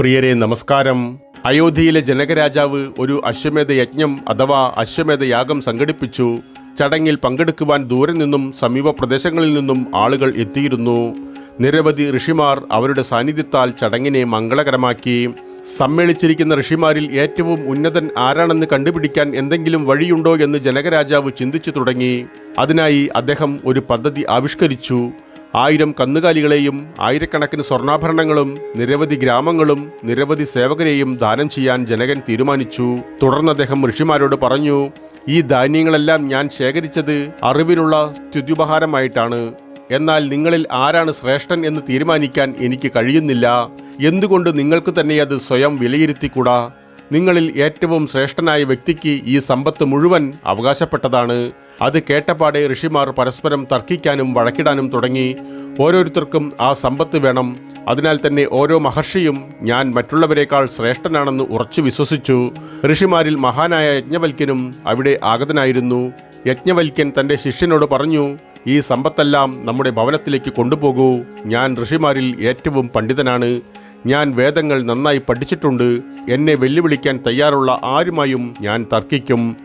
പ്രിയരെ നമസ്കാരം. അയോധ്യയിലെ ജനകരാജാവ് ഒരു അശ്വമേധ യജ്ഞം അഥവാ അശ്വമേധ യാഗം സംഘടിപ്പിച്ചു. ചടങ്ങിൽ പങ്കെടുക്കുവാൻ ദൂരെ നിന്നും സമീപ പ്രദേശങ്ങളിൽ നിന്നും ആളുകൾ എത്തിയിരുന്നു. നിരവധി ഋഷിമാർ അവരുടെ സാന്നിധ്യത്താൽ ചടങ്ങിനെ മംഗളകരമാക്കി. സമ്മേളിച്ചിരിക്കുന്ന ഋഷിമാരിൽ ഏറ്റവും ഉന്നതൻ ആരാണെന്ന് കണ്ടുപിടിക്കാൻ എന്തെങ്കിലും വഴിയുണ്ടോ എന്ന് ജനകരാജാവ് ചിന്തിച്ചു തുടങ്ങി. അതിനായി അദ്ദേഹം ഒരു പദ്ധതി ആവിഷ്കരിച്ചു. ആയിരം കന്നുകാലികളെയും ആയിരക്കണക്കിന് സ്വർണാഭരണങ്ങളും നിരവധി ഗ്രാമങ്ങളും നിരവധി സേവകരെയും ദാനം ചെയ്യാൻ ജനകൻ തീരുമാനിച്ചു. തുടർന്ന് അദ്ദേഹം ഋഷിമാരോട് പറഞ്ഞു ഈ ധാന്യങ്ങളെല്ലാം ഞാൻ ശേഖരിച്ചത് അറിവിനുള്ള സ്തുത്യുപഹാരമായിട്ടാണ്. എന്നാൽ നിങ്ങളിൽ ആരാണ് ശ്രേഷ്ഠൻ എന്ന് തീരുമാനിക്കാൻ എനിക്ക് കഴിയുന്നില്ല. എന്തുകൊണ്ട് നിങ്ങൾക്ക് തന്നെ അത് സ്വയം വിലയിരുത്തിക്കൂടാ? നിങ്ങളിൽ ഏറ്റവും ശ്രേഷ്ഠനായ വ്യക്തിക്ക് ഈ സമ്പത്ത് മുഴുവൻ അവകാശപ്പെട്ടതാണ്. അത് കേട്ടപാടെ ഋഷിമാർ പരസ്പരം തർക്കിക്കാനും വഴക്കിടാനും തുടങ്ങി. ഓരോരുത്തർക്കും ആ സമ്പത്ത് വേണം. അതിനാൽ തന്നെ ഓരോ മഹർഷിയും ഞാൻ മറ്റുള്ളവരെക്കാൾ ശ്രേഷ്ഠനാണെന്ന് ഉറച്ചു വിശ്വസിച്ചു. ഋഷിമാരിൽ മഹാനായ യജ്ഞവൽക്കനും അവിടെ ആഗതനായിരുന്നു. യജ്ഞവൽക്യൻ തന്റെ ശിഷ്യനോട് പറഞ്ഞു ഈ സമ്പത്തെല്ലാം നമ്മുടെ ഭവനത്തിലേക്ക് കൊണ്ടുപോകൂ. ഞാൻ ഋഷിമാരിൽ ഏറ്റവും പണ്ഡിതനാണ്. ഞാൻ വേദങ്ങൾ നന്നായി പഠിച്ചിട്ടുണ്ട്. എന്നെ വെല്ലുവിളിക്കാൻ തയ്യാറുള്ള ആരുമായും ഞാൻ തർക്കിക്കും.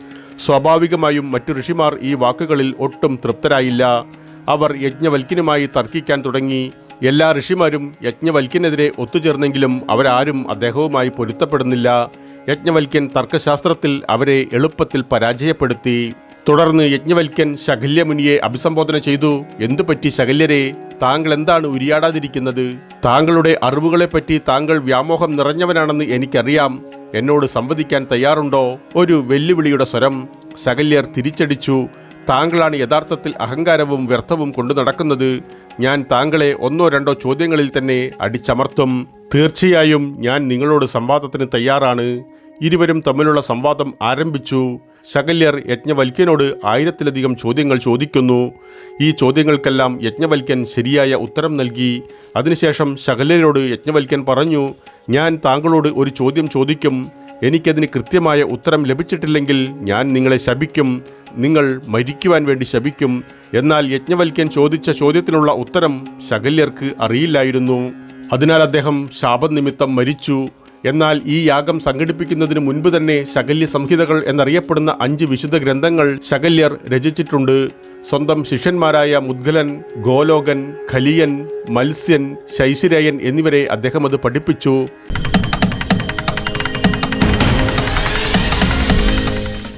സ്വാഭാവികമായും മറ്റു ഋഷിമാർ ഈ വാക്കുകളിൽ ഒട്ടും തൃപ്തരായില്ല. അവർ യജ്ഞവൽക്കിനുമായി തർക്കിക്കാൻ തുടങ്ങി. എല്ലാ ഋഷിമാരും യജ്ഞവൽക്കിനെതിരെ ഒത്തുചേർന്നെങ്കിലും അവരാരും അദ്ദേഹവുമായി പൊരുത്തപ്പെടുന്നില്ല. യജ്ഞവൽക്യൻ തർക്കശാസ്ത്രത്തിൽ അവരെ എളുപ്പത്തിൽ പരാജയപ്പെടുത്തി. തുടർന്ന് യജ്ഞവൽക്കൻ ശകല്യമുനിയെ അഭിസംബോധന ചെയ്തു. എന്തു പറ്റി ശകല്യരെ? താങ്കൾ എന്താണ് ഉരിയാടാതിരിക്കുന്നത്? താങ്കളുടെ അറിവുകളെപ്പറ്റി താങ്കൾ വ്യാമോഹം നിറഞ്ഞവനാണെന്ന് എനിക്കറിയാം. എന്നോട് സംവദിക്കാൻ തയ്യാറുണ്ടോ? ഒരു വെല്ലുവിളിയുടെ സ്വരം. ശകല്യർ തിരിച്ചടിച്ചു. താങ്കളാണ് യഥാർത്ഥത്തിൽ അഹങ്കാരവും വ്യർത്ഥവും കൊണ്ടു നടക്കുന്നത്. ഞാൻ താങ്കളെ ഒന്നോ രണ്ടോ ചോദ്യങ്ങളിൽ തന്നെ അടിച്ചമർത്തും. തീർച്ചയായും ഞാൻ നിങ്ങളോട് സംവാദത്തിന് തയ്യാറാണ്. ഇരുവരും തമ്മിലുള്ള സംവാദം ആരംഭിച്ചു. ശകല്യർ യജ്ഞവൽക്യനോട് ആയിരത്തിലധികം ചോദ്യങ്ങൾ ചോദിക്കുന്നു. ഈ ചോദ്യങ്ങൾക്കെല്ലാം യജ്ഞവൽക്യൻ ശരിയായ ഉത്തരം നൽകി. അതിനുശേഷം ശകല്യരോട് യജ്ഞവൽക്യൻ പറഞ്ഞു ഞാൻ താങ്കളോട് ഒരു ചോദ്യം ചോദിക്കും. എനിക്കതിന് കൃത്യമായ ഉത്തരം ലഭിച്ചിട്ടില്ലെങ്കിൽ ഞാൻ നിങ്ങളെ ശപിക്കും. നിങ്ങൾ മരിക്കുവാൻ വേണ്ടി ശപിക്കും. എന്നാൽ യജ്ഞവൽക്യൻ ചോദിച്ച ചോദ്യത്തിനുള്ള ഉത്തരം ശകല്യർക്ക് അറിയില്ലായിരുന്നു. അതിനാൽ അദ്ദേഹം ശാപനിമിത്തം മരിച്ചു. എന്നാൽ ഈ യാഗം സംഘടിപ്പിക്കുന്നതിന് മുൻപ് തന്നെ ശകല്യ സംഹിതകൾ എന്നറിയപ്പെടുന്ന അഞ്ച് വിശുദ്ധ ഗ്രന്ഥങ്ങൾ ശകല്യർ രചിച്ചിട്ടുണ്ട്. സ്വന്തം ശിഷ്യന്മാരായ മുദ്ഗലൻ ഗോലോകൻ ഖലിയൻ മത്സ്യൻ ശൈശിരയൻ എന്നിവരെ അദ്ദേഹം അത് പഠിപ്പിച്ചു.